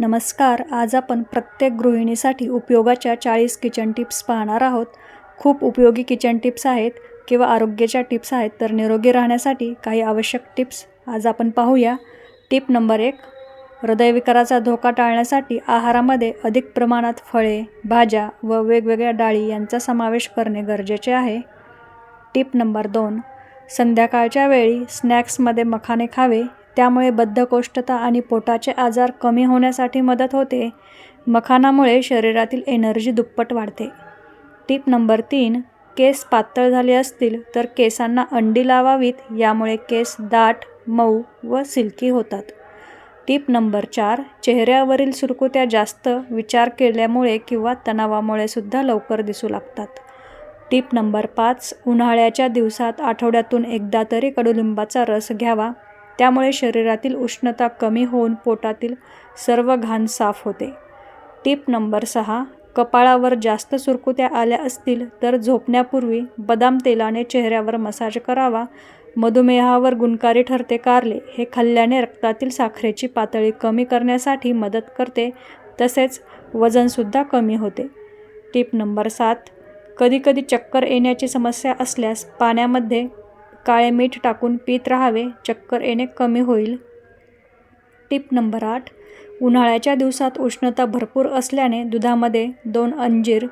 नमस्कार आज आपण प्रत्येक गृहिणीसाठी उपयोगाच्या चाळीस किचन टिप्स पाहणार आहोत. खूप उपयोगी किचन टिप्स आहेत किंवा आरोग्याच्या टिप्स आहेत तर निरोगी राहण्यासाठी काही आवश्यक टिप्स आज आपण पाहूया. टिप नंबर एक हृदयविकाराचा धोका टाळण्यासाठी आहारामध्ये अधिक प्रमाणात फळे भाज्या व वेगवेगळ्या डाळी यांचा समावेश करणे गरजेचे आहे. टिप नंबर दोन संध्याकाळच्या वेळी स्नॅक्समध्ये मखाने खावे. त्यामुळे बद्धकोष्ठता आणि पोटाचे आजार कमी होण्यासाठी मदत होते. मखानामुळे शरीरातील एनर्जी दुप्पट वाढते. टिप नंबर तीन केस पातळ झाले असतील तर केसांना अंडी लावावीत यामुळे केस दाट मऊ व सिल्की होतात. टिप नंबर चार चेहऱ्यावरील सुरकुत्या जास्त विचार केल्यामुळे किंवा तणावामुळे सुद्धा लवकर दिसू लागतात. टिप नंबर पाच उन्हाळ्याच्या दिवसात आठवड्यातून एकदा तरी कडुलिंबाचा रस घ्यावा. त्यामुळे शरीरातील उष्णता कमी होऊन पोटातील सर्व घाण साफ होते. टिप नंबर सहा कपाळावर जास्त सुरकुत्या आल्या असतील तर झोपण्यापूर्वी बदाम तेलाने चेहऱ्यावर मसाज करावा. मधुमेहावर गुणकारी ठरते कारले. हे खाल्ल्याने रक्तातील साखरेची पातळी कमी करण्यासाठी मदत करते तसेच वजनसुद्धा कमी होते. टिप नंबर सात कधीकधी चक्कर येण्याची समस्या असल्यास पाण्यामध्ये काळे मीठ टाकून पीत राहावे. चक्कर येणे कमी होईल. टिप नंबर आठ. उन्हाळ्याच्या दिवसात उष्णता भरपूर असल्याने दुधामध्ये दोन अंजीर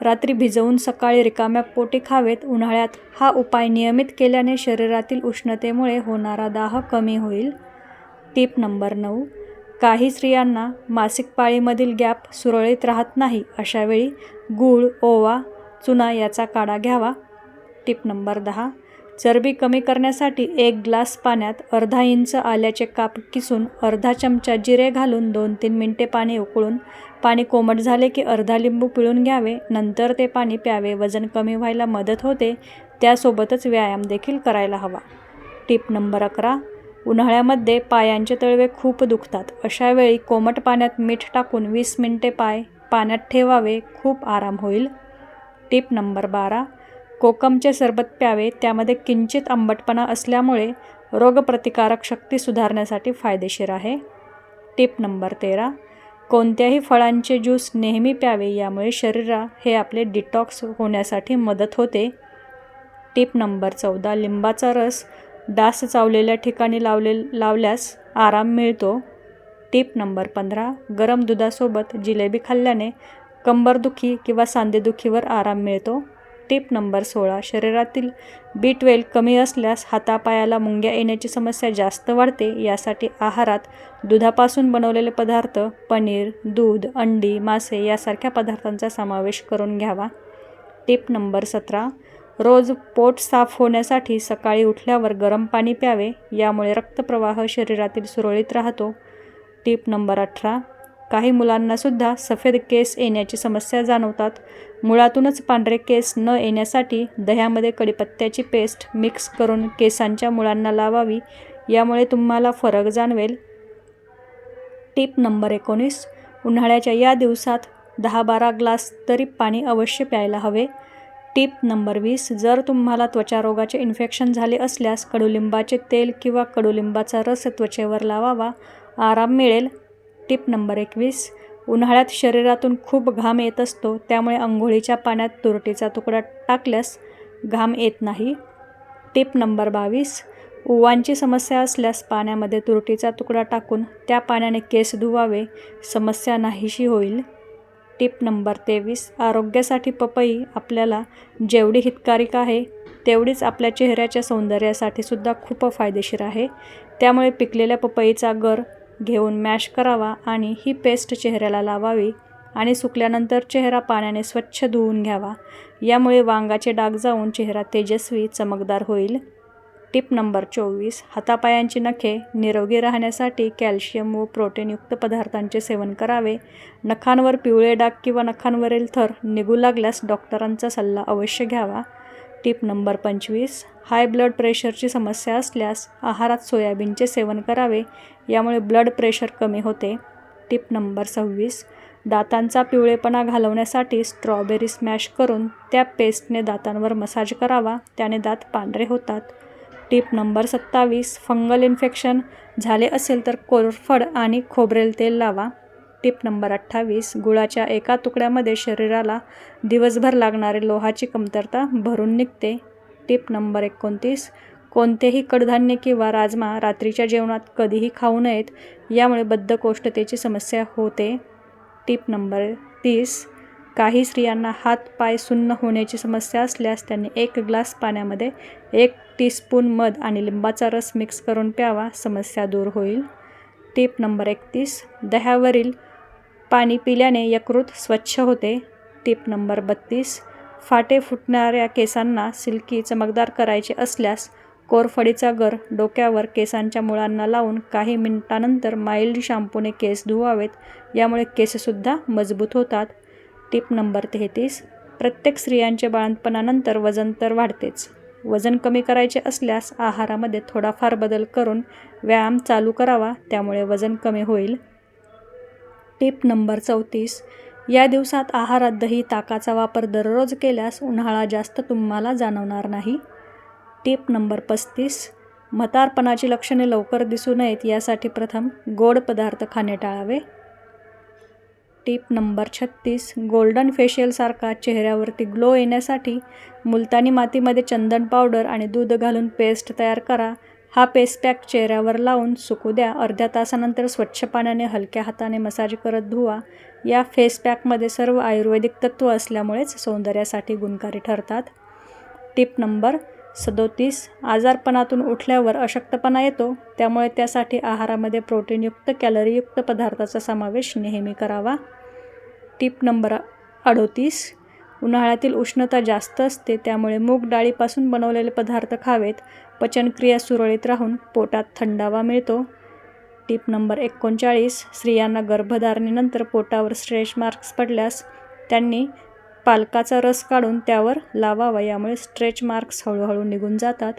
रात्री भिजवून सकाळी रिकाम्या पोटी खावेत. उन्हाळ्यात हा उपाय नियमित केल्याने शरीरातील उष्णतेमुळे होणारा दाह कमी होईल. टिप नंबर नऊ. काही स्त्रियांना मासिक पाळीमधील गॅप सुरळीत राहत नाही. अशावेळी गूळ ओवा चुना याचा काढा घ्यावा. टिप नंबर दहा. चरबी कमी करण्यासाठी एक ग्लास पाण्यात अर्धा इंच आल्याचे काप किसून अर्धा चमचा जिरे घालून दोन तीन मिनटे पाणी उकळून पाणी कोमट झाले की अर्धा लिंबू पिळून घ्यावे नंतर ते पाणी प्यावे. वजन कमी व्हायला मदत होते त्यासोबतच व्यायाम देखील करायला हवा. टिप नंबर अकरा उन्हाळ्यामध्ये पायांचे तळवे खूप दुखतात. अशावेळी कोमट पाण्यात मीठ टाकून वीस मिनटे पाय पाण्यात ठेवावे खूप आराम होईल. टिप नंबर बारा कोकमचे सरबत प्यावे त्यामध्ये किंचित आंबटपणा असल्यामुळे रोगप्रतिकारक शक्ती सुधारण्यासाठी फायदेशीर आहे. टिप नंबर तेरा. कोणत्याही फळांचे ज्यूस नेहमी प्यावे यामुळे शरीरा हे आपले डिटॉक्स होण्यासाठी मदत होते. टिप नंबर चौदा. लिंबाचा रस डास चावलेल्या ठिकाणी लावले लावल्यास आराम मिळतो. टिप नंबर पंधरा. गरम दुधासोबत जिलेबी खाल्ल्याने कंबरदुखी किंवा सांधेदुखीवर आराम मिळतो. टिप नंबर सोळा. शरीरातील बी ट्वेल्व कमी असल्यास हातापायाला मुंग्या येण्याची समस्या जास्त वाढते. यासाठी आहारात दुधापासून बनवलेले पदार्थ पनीर दूध अंडी मासे यासारख्या पदार्थांचा समावेश करून घ्यावा. टिप नंबर सतरा. रोज पोट साफ होण्यासाठी सकाळी उठल्यावर गरम पाणी प्यावे. यामुळे रक्तप्रवाह शरीरातील सुरळीत राहतो. टिप नंबर अठरा. काही मुलांनासुद्धा सफेद केस येण्याची समस्या जाणवतात. मुळातूनच पांढरे केस न येण्यासाठी दह्यामध्ये कडीपत्त्याची पेस्ट मिक्स करून केसांच्या मुळांना लावावी यामुळे तुम्हाला फरक जाणवेल. टिप नंबर एकोणीस. उन्हाळ्याच्या या दिवसात दहा बारा ग्लास तरी पाणी अवश्य प्यायला हवे. टिप नंबर वीस. जर तुम्हाला त्वचारोगाचे इन्फेक्शन झाले असल्यास कडुलिंबाचे तेल किंवा कडुलिंबाचा रस त्वचेवर लावावा. आराम मिळेल. टिप नंबर एकवीस. उन्हाळ्यात शरीरातून खूप घाम येत असतो त्यामुळे अंघोळीच्या पाण्यात तुरटीचा तुकडा टाकल्यास घाम येत नाही. टिप नंबर बावीस. उवांची समस्या असल्यास पाण्यामध्ये तुरटीचा तुकडा टाकून त्या पाण्याने केस धुवावे समस्या नाहीशी होईल. टिप नंबर तेवीस. आरोग्यासाठी पपई आपल्याला जेवढी हितकारक आहे तेवढीच आपल्या चेहऱ्याच्या सौंदर्यासाठी सुद्धा खूप फायदेशीर आहे. त्यामुळे पिकलेल्या पपईचा गर घेऊन मॅश करावा आणि ही पेस्ट चेहऱ्याला लावावी आणि सुकल्यानंतर चेहरा पाण्याने स्वच्छ धुवून घ्यावा. यामुळे वांगाचे डाग जाऊन चेहरा तेजस्वी चमकदार होईल. टिप नंबर चोवीस. हातापायांची नखे निरोगी राहण्यासाठी कॅल्शियम व प्रोटीनयुक्त पदार्थांचे सेवन करावे. नखांवर पिवळे डाग किंवा नखांवरील थर निघू लागल्यास डॉक्टरांचा सल्ला अवश्य घ्यावा. टिप नंबर पंचवीस. हाय ब्लड प्रेशरची समस्या असल्यास आहारात सोयाबीनचे सेवन करावे यामुळे ब्लड प्रेशर कमी होते. टिप नंबर सव्वीस. दातांचा पिवळेपणा घालवण्यासाठी स्ट्रॉबेरी स्मॅश करून त्या पेस्टने दातांवर मसाज करावा त्याने दात पांढरे होतात. टिप नंबर सत्तावीस. Fungal infection. झाले असेल तर कोरफड आणि खोबरेल तेल लावा. टिप नंबर अठ्ठावीस गुळाच्या एका तुकड्यामध्ये शरीराला दिवसभर लागणारे लोहाची कमतरता भरून निघते. टिप नंबर एकोणतीस कोणतेही कडधान्य किंवा राजमा रात्रीच्या जेवणात कधीही खाऊ नयेत यामुळे बद्धकोष्ठतेची समस्या होते. टिप नंबर तीस काही स्त्रियांना हात पाय सुन्न होण्याची समस्या असल्यास त्यांनी एक ग्लास पाण्यामध्ये एक टीस्पून मध आणि लिंबाचा रस मिक्स करून प्यावा समस्या दूर होईल. टिप नंबर एकतीस दह्यावरील पाणी पिल्याने यकृत स्वच्छ होते. टिप नंबर बत्तीस. फाटे फुटणाऱ्या केसांना सिल्की चमकदार करायचे असल्यास कोरफडीचा गर डोक्यावर केसांच्या मुळांना लावून काही मिनिटानंतर माइल्ड शॅम्पूने केस धुवावेत यामुळे केससुद्धा मजबूत होतात. टिप नंबर तेहतीस. प्रत्येक स्त्रियांचे बाळंतपणानंतर वजन तर वाढतेच. वजन कमी करायचे असल्यास आहारामध्ये थोडाफार बदल करून व्यायाम चालू करावा त्यामुळे वजन कमी होईल. टिप नंबर चौतीस. या दिवसात आहारात दही ताकाचा वापर दररोज केल्यास उन्हाळा जास्त तुम्हाला जाणवणार नाही. टिप नंबर पस्तीस. म्हातारपणाची लक्षणे लवकर दिसू नयेत यासाठी प्रथम गोड पदार्थ खाणे टाळावे. टिप नंबर छत्तीस. गोल्डन फेशियलसारखा चेहऱ्यावरती ग्लो येण्यासाठी मुलतानी मातीमध्ये चंदन पावडर आणि दूध घालून पेस्ट तयार करा. हा पेस्ट पॅक चेहऱ्यावर लावून सुकू द्या. अर्ध्या तासानंतर स्वच्छ पाण्याने हलक्या हाताने मसाज करत धुवा. या फेस पॅकमध्ये सर्व आयुर्वेदिक तत्त्व असल्यामुळेच सौंदर्यासाठी गुणकारी ठरतात. टिप नंबर सदोतीस. आजारपणातून उठल्यावर अशक्तपणा येतो. त्यामुळे त्यासाठी आहारामध्ये प्रोटीनयुक्त कॅलरीयुक्त पदार्थाचा समावेश नेहमी करावा. टिप नंबर अडोतीस. उन्हाळ्यातील उष्णता जास्त असते त्यामुळे मूग डाळीपासून बनवलेले पदार्थ खावेत. पचनक्रिया सुरळीत राहून पोटात थंडावा मिळतो. टिप नंबर एकोणचाळीस स्त्रियांना गर्भधारणेनंतर पोटावर स्ट्रेच मार्क्स पडल्यास त्यांनी पालकाचा रस काढून त्यावर लावावा यामुळे स्ट्रेच मार्क्स हळूहळू निघून जातात.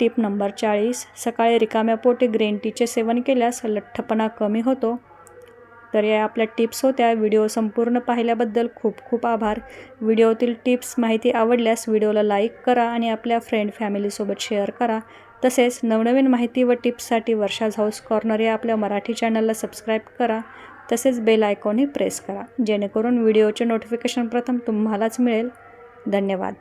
टिप नंबर चाळीस सकाळी रिकाम्या पोटी ग्रीन टीचे सेवन केल्यास लठ्ठपणा कमी होतो. तर या आपल्या टिप्स होत्या. व्हिडिओ संपूर्ण पाहिल्याबद्दल खूप खूप आभार. व्हिडिओतील टिप्स माहिती आवडल्यास व्हिडिओला लाईक करा आणि आपल्या फ्रेंड फॅमिलीसोबत शेअर करा. तसेच नवनवीन माहिती व टिप्ससाठी वर्षाज हाऊस कॉर्नर या आपल्या मराठी चॅनलला सबस्क्राईब करा. तसेच बेल आयकॉनही प्रेस करा. जेणेकरून व्हिडिओचे नोटिफिकेशन प्रथम तुम्हालाच मिळेल. धन्यवाद.